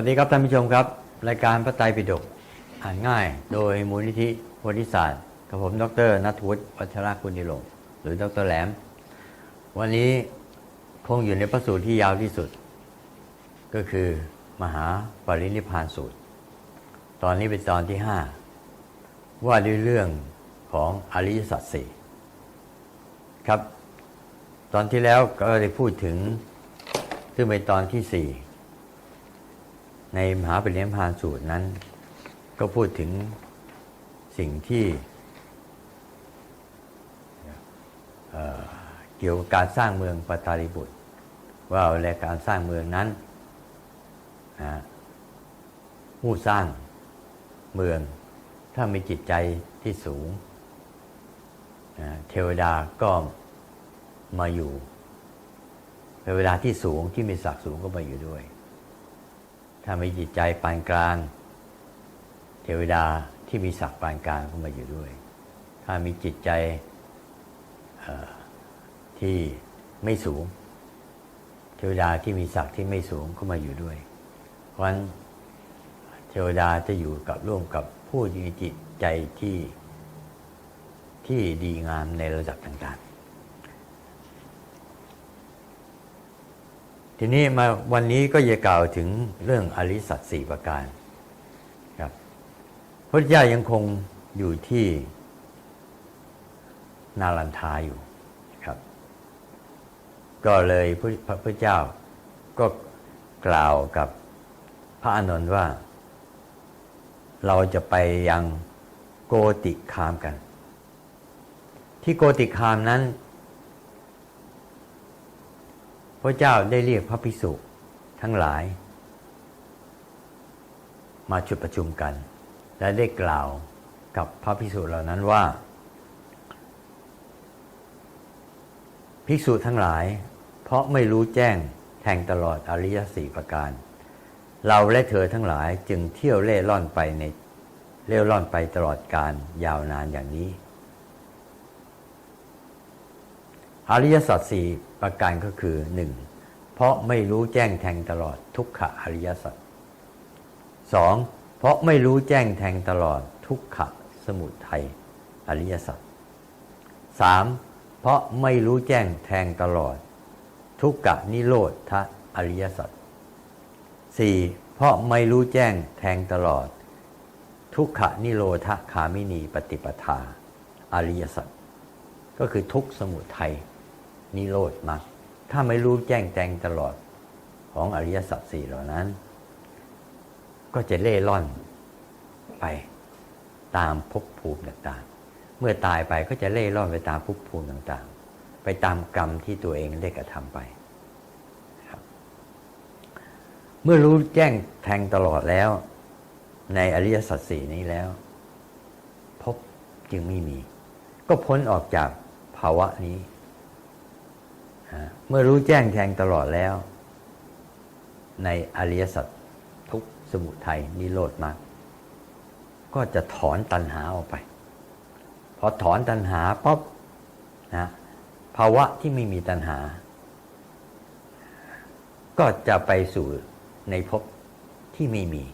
วัสดีครับท่านผู้ชมครับ รายการพระไตรปิฎกอ่านง่าย โดยมูลนิธิโพธิศาสตร์กับผมดรนัทวุฒิวัชรกุณิลงหรือดรแหลม วันนี้คงอยู่ในพระสูตรที่ยาวที่สุด ก็คือมหาปรินิพพานสูตร ตอนนี้เป็นตอนที่ห้าว่าด้วยเรื่องของอริยสัจสี่ครับ ตอนที่แล้วก็ได้พูดถึงซึ่งเป็นตอนที่สี่ ในมหาปรินิพานสูตรนั้น ก็พูดถึงสิ่งที่เเกี่ยวกับการสร้างเมืองปตาริบุตร ว่าเวลาการสร้างเมืองนั้นผู้สร้างเมือง ถ้ามีจิตใจที่สูง เทวดาก็มาอยู่เทวดาที่สูงที่มีศักดิ์สูงก็มาอยู่ด้วย ถ้ามีจิตใจปานกลาง เทวดาที่มีศักดิ์ปานกลางก็มาอยู่ด้วย ถ้ามีจิตใจที่ไม่สูง เทวดาที่มีศักดิ์ที่ไม่สูงก็มาอยู่ด้วย เพราะฉะนั้นเทวดาจะอยู่กับร่วมกับผู้มีจิตใจที่ที่ดีงามในระดับต่างๆ ทีนี้มาวันนี้ก็จะกล่าวถึงเรื่องอริสัตสี่ประการครับพระเจ้ายังคงอยู่ที่นาลันทาอยู่ครับ ก็เลยพระพระเจ้าก็กล่าวกับพระอานนท์ว่า เราจะไปยังโกติคามกัน ที่โกติคามนั้น พระเจ้าได้เรียกพระภิกษุทั้งหลาย มาชุดประชุมกัน และได้กล่าวกับพระภิกษุเหล่านั้นว่า ภิกษุทั้งหลาย เพราะไม่รู้แจ้งแทงตลอดอริยสีประการ เราและเธอทั้งหลายจึงเที่ยวเล่ร่อนไปในเล่ร่อนไปตลอดการยาวนานอย่างนี้ อริยสัจสี่ประการก็คือหนึ่งเพราะไม่รู้แจ้งแทงตลอดทุกขะอริยสัจสองเพราะไม่รู้แจ้งแทงตลอดทุกขะสมุทัยอริยสัจสามเพราะไม่รู้แจ้งแทงตลอด ทุกกะนิโรธทะอริยสัจสี่เพราะไม่รู้แจ้งแทงตลอด ทุกขะนิโรธคามินีปฏิปทา อริยสัจก็คือทุกสมุทัย นิโรธมรรคถ้าไม่รู้แจ้งแทงตลอดของอริยสัจสี่เหล่านั้น ก็จะเล่ร่อนไปตามภพภูมิต่างๆ เมื่อตายไปก็จะเล่ร่อนไปตามภพภูมิต่างๆ ไปตามกรรมที่ตัวเองได้กระทำไป เมื่อรู้แจ้งแทงตลอดแล้ว ในอริยสัจสี่นี้แล้วพบจึงไม่มี ก็พ้นออกจากภาวะนี้ เมื่อรู้แจ้งแทงตลอดแล้ว ในอริยสัจทุกสมุทัยนิโรธมรรคก็จะถอนตัณหาออกไป พอถอนตัณหาป๊บนะภาวะที่ไม่มีตัณหา ก็จะไปสู่ในภพที่ไม่มี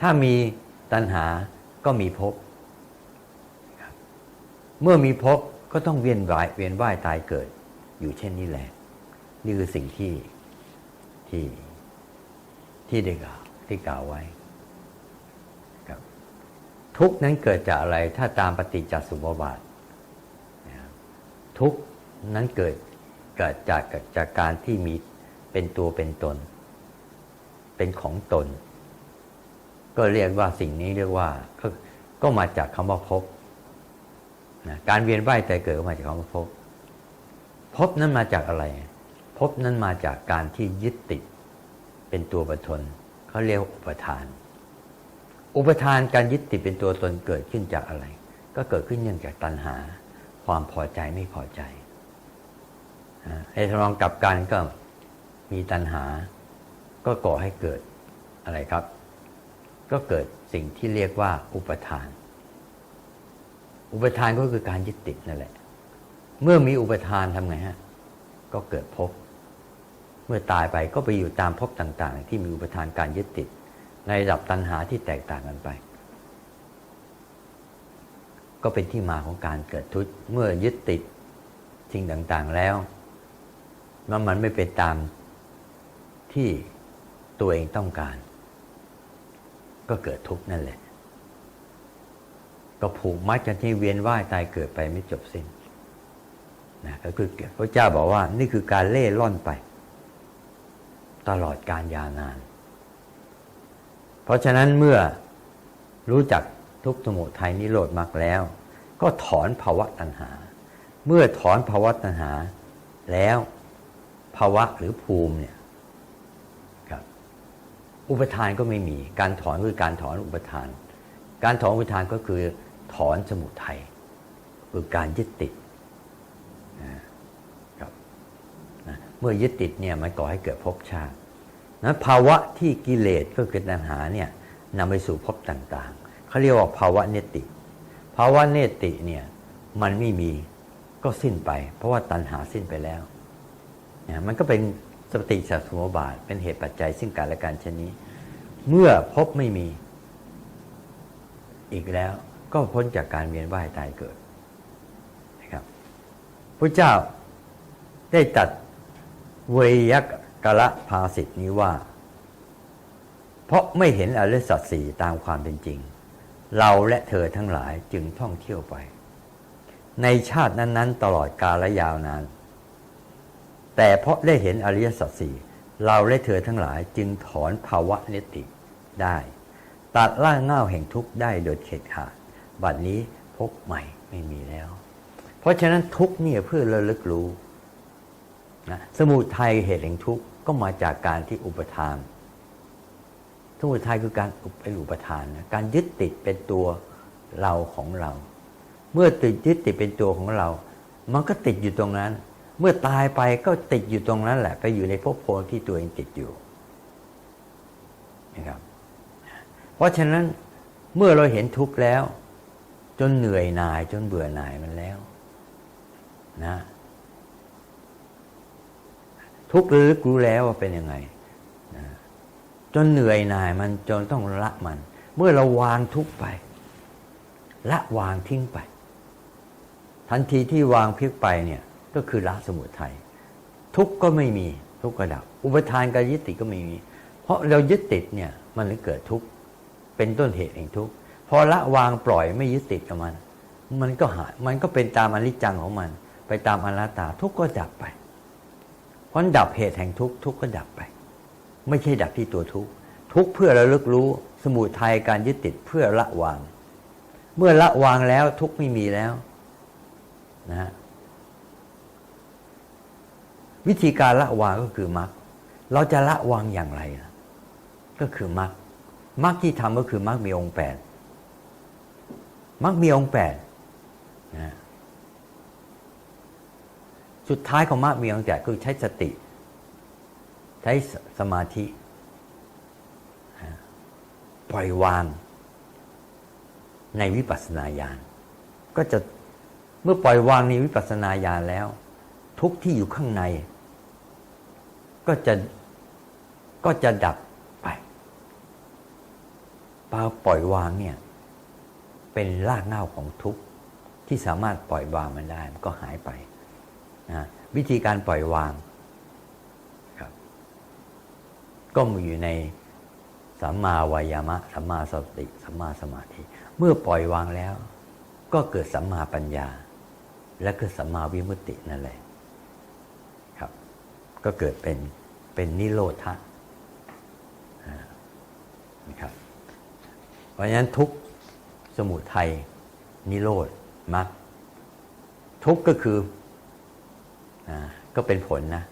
ถ้ามีตัณหาก็มีภพเมื่อมีภพก็ต้องเวียนว่ายเวียนว่ายตายเกิด อยู่เช่นนี้แหละ นี่คือสิ่งที่ที่ที่ได้กล่าวที่กล่าวไว้ครับทุกนั้นเกิดจากอะไรถ้าตามปฏิจจสุบาท ทุกนั้นเกิดเกิดจากจากการที่มีเป็นตัวเป็นตน เป็นของตน ก็เรียกว่าสิ่งนี้เรียกว่าก็ก็มาจากคำว่าภพนะการเวียนว่ายแต่เกิดมาจากคำว่าภพภ พนั้นมาจากอะไรภพนั้นมาจากการที่ยึดติดเป็นตัวบัทนเขาเรียกอุปทาน อุปทานการยึดติดเป็นตัวตนเกิดขึ้นจากอะไร ก็เกิดขึ้นเนื่องจากตัณหา ความพอใจไม่พอใจในทางกลับกันก็มีตัณหา ก็ก่อให้เกิดอะไรครับ ก็เกิดสิ่งที่เรียกว่าอุปทาน อุปทานก็คือการยึดติดนั่นแหละ เมื่อมีอุปทานทำไงฮะ ก็เกิดภพเมื่อตายไปก็ไปอยู่ตามภพต่าง ๆ ที่มีอุปทานการยึดติด ในระดับตัณหาที่แตกต่างกันไป ก็เป็นที่มาของการเกิดทุกข์เมื่อยึดติดสิ่งต่างๆแล้วมันมันไม่เป็นตามที่ตัวเองต้องการ ก็เกิดทุกข์นั่นแหละ ก็ผูกมัดกันที่เวียนว่ายตายเกิดไปไม่จบสิ้น นะก็คือพระเจ้าบอกว่า นี่คือการเล่ร่อนไป ตลอดการยาวนาน เพราะฉะนั้นเมื่อรู้จักทุกสมุทัยนิโรธมรรคแล้ว ก็ถอนภาวะตัณหา เมื่อถอนภาวะตัณหาแล้วภาวะหรือภูมิเนี่ยครับอุปทานก็ไม่มี การถอนคือการถอนอุปทาน การถอนอุปทานก็คือถอนสมุทัยคือการยึดติดนะครับนะ เมื่อยึดติดเนี่ยมันก่อให้เกิดภพชาตินั้นภาวะที่กิเลสก็คือตัณหาเนี่ยนำไปสู่ภพต่างๆเขาเรียกว่าภาวะเนติ ภาวะเนติเนี่ยมันไม่มีก็สิ้นไป เพราะว่าตัณหาสิ้นไปแล้วนะมันก็เป็นสติสัสมบาทเป็นเหตุปัจจัยซึ่งกันและกันชนนี้ เมื่อพบไม่มี อีกแล้วก็พ้นจากการเวียนว่ายตายเกิดนะครับพระเจ้าได้ตัด เวยกะละภาสิทธินี้ว่า เพราะไม่เห็นอริยสัจสี่ตามความเป็นจริง เราและเธอทั้งหลายจึงท่องเที่ยวไป ในชาตินั้นๆ ตลอดกาลยาวนาน แต่เพราะได้เห็นอริยสัจสี่เราและเธอทั้งหลายจึงถอนภาวะนิติได้ ตัดล่างเง่าแห่งทุกข์ได้โดยเข็ดขาด บัดนี้พบใหม่ไม่มีแล้ว เพราะฉะนั้นทุกข์เนี่ยเพื่อระลึกรู้ นะสมุทัยเหตุแห่งทุกข์ก็มาจากการที่อุปทาน สมุทัยคือการเป็นอุปทานนะการยึดติดเป็นตัวเราของเรา เมื่อติดยึดติดเป็นตัวของเรา มันก็ติดอยู่ตรงนั้น เมื่อตายไปก็ติดอยู่ตรงนั้นแหละ ไปอยู่ในภพภูมิที่ตัวเองติดอยู่นะครับ เพราะฉะนั้นเมื่อเราเห็นทุกข์แล้ว จนเหนื่อยหน่ายจนเบื่อหน่ายมันแล้ว นะ ทุกข์ลึกรู้แล้วว่าเป็นยังไงจนเหนื่อยหน่ายมันจนต้องละมัน เมื่อเราวางทุกข์ไป ละวางทิ้งไป ทันทีที่วางพลิกไปเนี่ยก็คือละสมุทัยทุกข์ก็ไม่มีทุกข์ก็ดับ อุปทานการยึดติดก็ไม่มี เพราะเรายึดติดเนี่ยมันเลยเกิดทุกข์เป็นต้นเหตุแห่งทุกข์พอละวางปล่อยไม่ยึดติดกับมัน มันก็หายมันก็เป็นตามอนิจจังของมัน ไปตามอนัตตาทุกข์ก็ดับไป ราะดับเหตุแห่งทุกข์ทุกข์ก็ดับไป ไม่ใช่ดับที่ตัวทุกข์ทุกข์เพื่อระลึกรู้ สมุทัยการยึดติดเพื่อละวาง เมื่อละวางแล้วทุกข์ไม่มีแล้วนะฮะวิธีการละวางก็คือมรรคเราจะละวางอย่างไรล่ะก็คือมรรคมรรคที่ทำก็คือมรรคมีองค์แปดมรรคมีองค์แปดนะ สุดท้ายของมรรคมีองค์แปดคือใช้สติ ใช้สมาธิ ปล่อยวาง ในวิปัสสนาญาณก็จะเมื่อปล่อยวางในวิปัสสนาญาณแล้ว ทุกที่อยู่ข้างใน ก็จะก็จะดับไปปาปล่อยวางเนี่ย เป็นรากเหง้าของทุกข์ที่สามารถปล่อยวางมันได้ มันก็หายไป นะวิธีการปล่อยวางครับก็มีอยู่ในสัมมาวายามะสัมมาสติสัมมาสมาธิ เมื่อปล่อยวางแล้ว ก็เกิดสัมมาปัญญา และเกิดสัมมาวิมุตตินั่นแหละครับ ก็เกิดเป็นเป็นนิโรธะนะครับเพราะฉะนั้นทุกสมุทัยนิโรธมรรคทุกก็คืออ ก็เป็นผลนะ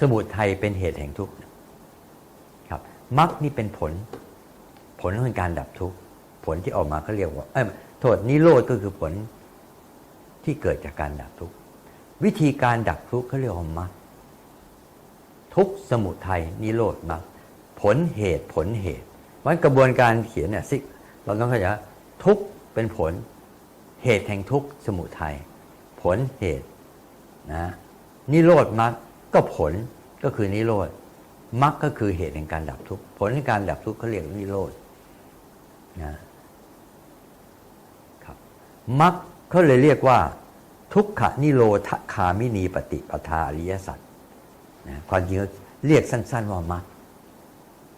สมุทัยเป็นเหตุแห่งทุกข์ครับมรรคนี่เป็นผล ผลของการดับทุกข์ผลที่ออกมาเขาเรียกว่าเอ้ยโทษนิโรธก็คือผลที่เกิดจากการดับทุกข์วิธีการดับทุกข์เขาเรียกว่ามรรคทุกสมุทัยนิโรธมรรคผลเหตุผลเหตุวันกระบวนการเขียนเนี่ยซิเราต้องเข้าใจว่าทุกเป็นผลเหตุแห่งทุกสมุทัยผลเหตุ นะนิโรธมรรคก็ผลก็คือนิโรธมรรคก็คือเหตุแห่งการดับทุกข์ผลแห่งการดับทุกข์เขาเรียกนิโรธนะครับมรรคเขาเลยเรียกว่า ทุกขนิโรธคามินีปฏิปทาอริยสัจนะความจริงเรียกสั้น ๆว่ามรรค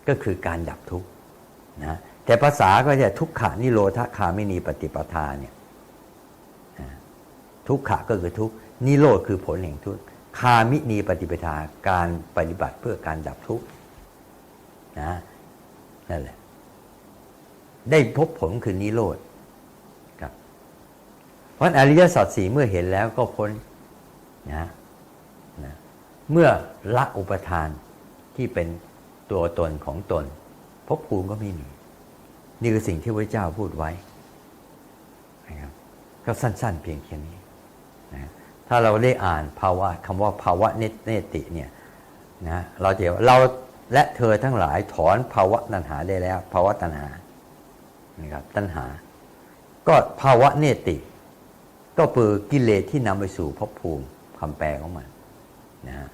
ก็คือการดับทุกข์นะแต่ภาษาก็จะทุกขนิโรธคามินีปฏิปทาเนี่ยนะทุกขะก็คือทุกข์ นิโรธคือผลแห่งทุกข์คามินีปฏิปทาการปฏิบัติเพื่อการดับทุกข์นะนั่นแหละ ได้พบผลคือนิโรธครับ เพราะอริยสัจสี่เมื่อเห็นแล้วก็พ้นนะนะเมื่อละอุปทานที่เป็นตัวตนของตนภพภูมิก็ไม่มี นี่คือสิ่งที่พระเจ้าพูดไว้นะครับก็สั้น ๆ เพียงแค่นี้ ถ้าเราได้อ่านภาวะคำว่าภาวะเนเนติเนี่ยนะเราจะเห็นว่าเราและเธอทั้งหลายถอนภาวะตัณหาได้แล้ว ภาวะตัณหานะครับตัณหา ก็ภาวะเนติ ก็คือกิเลสที่นำไปสู่ภพภูมิคำแปลของมันนะฮะ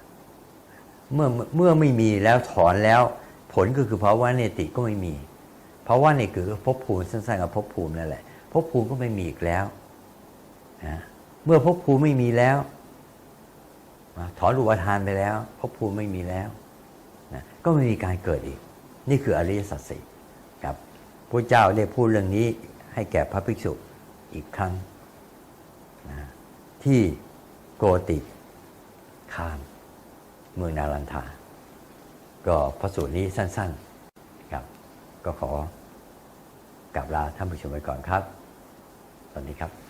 เมื่อเมื่อไม่มีแล้วถอนแล้ว ผลก็คือภาวะเนติก็ไม่มีภาวะเนติคือภพภูมิสั้นๆกับภพภูมินั่นแหละภพภูมิก็ไม่มีอีกแล้วนะ เมื่อภพภูมิไม่มีแล้วถอนอุปทานไปแล้วภพภูมิไม่มีแล้วนะก็ไม่มีการเกิดอีก นี่คืออริยสัจสี่ครับพระเจ้าได้พูดเรื่องนี้ให้แก่พระภิกษุอีกครั้งนะที่โกติคาม เมืองนารันทา ก็พระสูตรนี้สั้นๆครับ ก็ขอกลับลาท่านผู้ชมไปก่อนครับ สวัสดีครับ